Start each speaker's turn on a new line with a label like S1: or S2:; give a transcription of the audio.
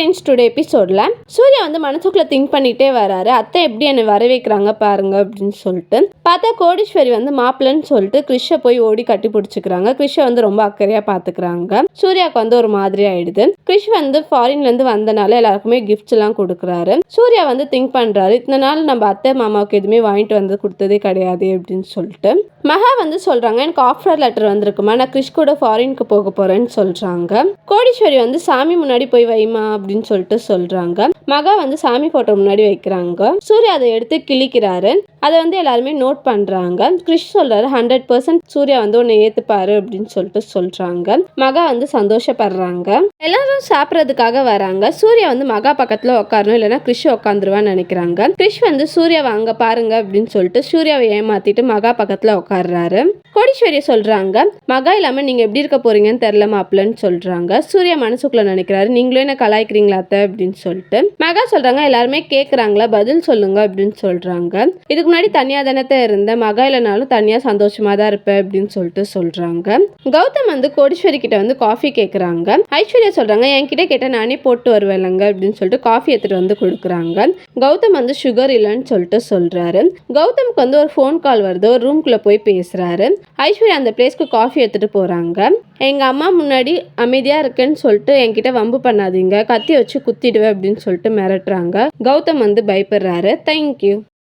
S1: Change today எபிசோடில் சூர்யா வந்து மனசுக்குள்ளே திங்க் பண்ணிகிட்டே வராரு. அத்தை எப்படி என்னை வர வைக்கிறாங்க பாருங்க அப்படின்னு சொல்லிட்டு. பார்த்தா கோடீஸ்வரி வந்து மாப்பிள்ளைன்னு சொல்லிட்டு கிறிஷை போய் ஓடி கட்டி பிடிச்சிக்கிறாங்க. கிறிஷை வந்து ரொம்ப அக்கறையாக பார்த்துக்கிறாங்க. சூர்யாவுக்கு வந்து ஒரு மாதிரி ஆயிடுது. கிறிஷ் வந்து ஃபாரின்லேருந்து வந்தனால எல்லாருக்குமே கிஃப்ட்ஸ் எல்லாம் கொடுக்குறாரு. சூர்யா வந்து திங்க் பண்ணுறாரு இத்தனை நாள் நம்ம அத்தை மாமாவுக்கு எதுவுமே வாங்கிட்டு வந்து கொடுத்ததே கிடையாது அப்படின்னு சொல்லிட்டு. மகா வந்து சொல்கிறாங்க எனக்கு ஆஃபர் லெட்டர் வந்திருக்குமா? நான் கிறிஷ் கூட ஃபாரினுக்கு போக போகிறேன்னு சொல்கிறாங்க கோடீஸ்வரி வந்து சாமி முன்னாடி போய் வைமா அப்படின்னு சொல்லிட்டு சொல்கிறாங்க மகா வந்து சாமி ஃபோட்டோ முன்னாடி வைக்கிறாங்க. சூர்யா அதை எடுத்து கிழிக்கிறாரு. அதை வந்து எல்லாருமே நோட் பண்ணுறாங்க கிறிஷ் சொல்கிறாரு ஹண்ட்ரட் பர்சன்ட் சூர்யா வந்து உன்னை ஏற்றுப்பாரு அப்படின்னு சொல்லிட்டு சொல்கிறாங்க மகா வந்து சந்தோஷப்படுறாங்க. எல்லாரும் சாப்பிட்றதுக்காக வராங்க. சூர்யா வந்து மகா பக்கத்தில் உட்காரணும் இல்லைன்னா கிறிஷ் உட்காந்துருவான்னு நினைக்கிறாங்க. கிறிஷ் வந்து சூர்யாவை அங்கே பாருங்க அப்படின்னு சொல்லிட்டு சூர்யாவை ஏமாத்திட்டு மகா பக்கத்தில் உட்காடுறாரு கோடீஸ்வரி சொல்கிறாங்க மகா இல்லாமல் நீங்கள் எப்படி இருக்க போறீங்கன்னு தெரில மாப்பிள்ளன்னு சொல்கிறாங்க சூர்யா மனசுக்குள்ள நினைக்கிறாரு நீங்களும் என்ன கலாய்க்கிறீங்களா அத்தை? அப்படின்னு சொல்லிட்டு. மகா சொல்கிறாங்க எல்லாருமே கேட்குறாங்களா பதில் சொல்லுங்க அப்படின்னு சொல்கிறாங்க இதுக்கு முன்னாடி தனியாக தானத்தை இருந்தேன். மகா இல்லைனாலும் தனியாக சந்தோஷமாக தான் இருப்பேன் அப்படின்னு சொல்லிட்டு சொல்கிறாங்க கௌதம் வந்து கோடீஸ்வரி கிட்ட வந்து காஃபி கேட்குறாங்க ஐஸ்வர்யா சொல்கிறாங்க என்கிட்ட கேட்டால் நானே போட்டு வருவேன்லங்க அப்படின்னு சொல்லிட்டு காஃபி எடுத்துகிட்டு வந்து கொடுக்குறாங்க. கௌதம் வந்து சுகர் இல்லைன்னு சொல்லிட்டு சொல்கிறாரு கௌதம்க்கு வந்து ஒரு ஃபோன் கால் வருது. ஒரு ரூம்குள்ளே போய் பேசுகிறாரு ஐஸ்வர்யா அந்த பிளேஸ்க்கு காஃபி எடுத்துகிட்டு போகிறாங்க எங்கள் அம்மா முன்னாடி அமைதியாக இருக்கேன்னு சொல்லிட்டு என்கிட்ட வம்பு பண்ணாதீங்க. கத்தி வச்சு குத்திடுவேன் அப்படின்னு சொல்லிட்டு மிரட்டுறாங்க. கௌதம் வந்து பயப்படுறாரு. தேங்க்யூ